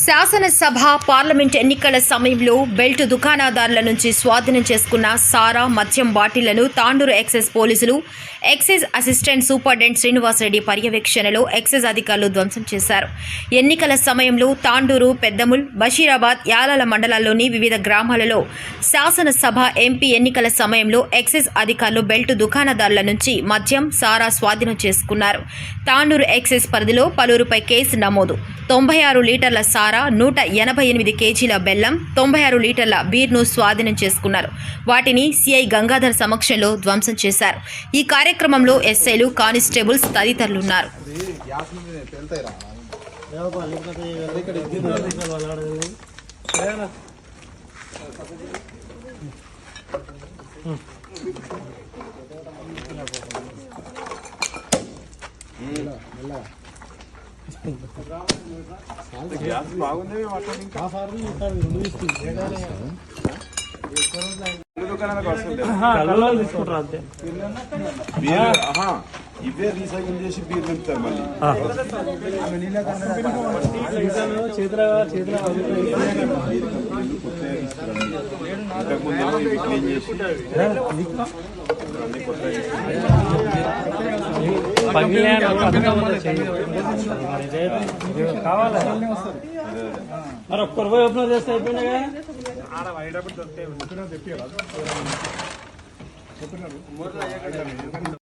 శాసనసభ పార్లమెంట్ ఎన్నికల సమయంలో బెల్ట్ దుకాణదారుల నుంచి స్వాధీనం చేసుకున్న సారా మద్యం బాటిళ్ళను తాండూరు ఎక్సైజ్ పోలీసులు ఎక్సైజ్ అసిస్టెంట్ సూపరింటెండెంట్ శ్రీనివాసరెడ్డి పర్యవేక్షణలో ఎక్సైజ్ అధికారులు ధ్వంసం చేశారు. ఎన్నికల సమయంలో తాండూరు పెద్దముల్ బషీరాబాద్ యాలాల మండలాల్లోని వివిధ గ్రామాలలో శాసనసభ ఎంపీ ఎన్నికల సమయంలో ఎక్సైజ్ అధికారులు బెల్ట్ దుకాణదారుల నుంచి మద్యం సారా స్వాధీనం చేసుకున్నారు. తాండూరు ఎక్సైజ్ పరిధిలో పలువురుపై కేసు నమోదు. తొంభై ఆరు లీటర్ల సారా నూట ఎనభై ఎనిమిది కేజీల బెల్లం తొంభై ఆరు లీటర్ల బీర్ను స్వాధీనం చేసుకున్నారు. వాటిని సిఐ గంగాధర్ సమక్షంలో ధ్వంసం చేశారు. ఈ కార్యక్రమంలో ఎస్ఐలు కానిస్టేబుల్స్ తదితరులున్నారు. కళ్ళు తీసుకుంటారు. అంతే ఇవే రీసైకిల్ చేసి బీర్ నింపుతారు మళ్ళీ ఇవి క్లీన్ చేసి మరి ఒక్కరు పోయి ఓపెన్ చేస్తే అయిపోయింది కదా?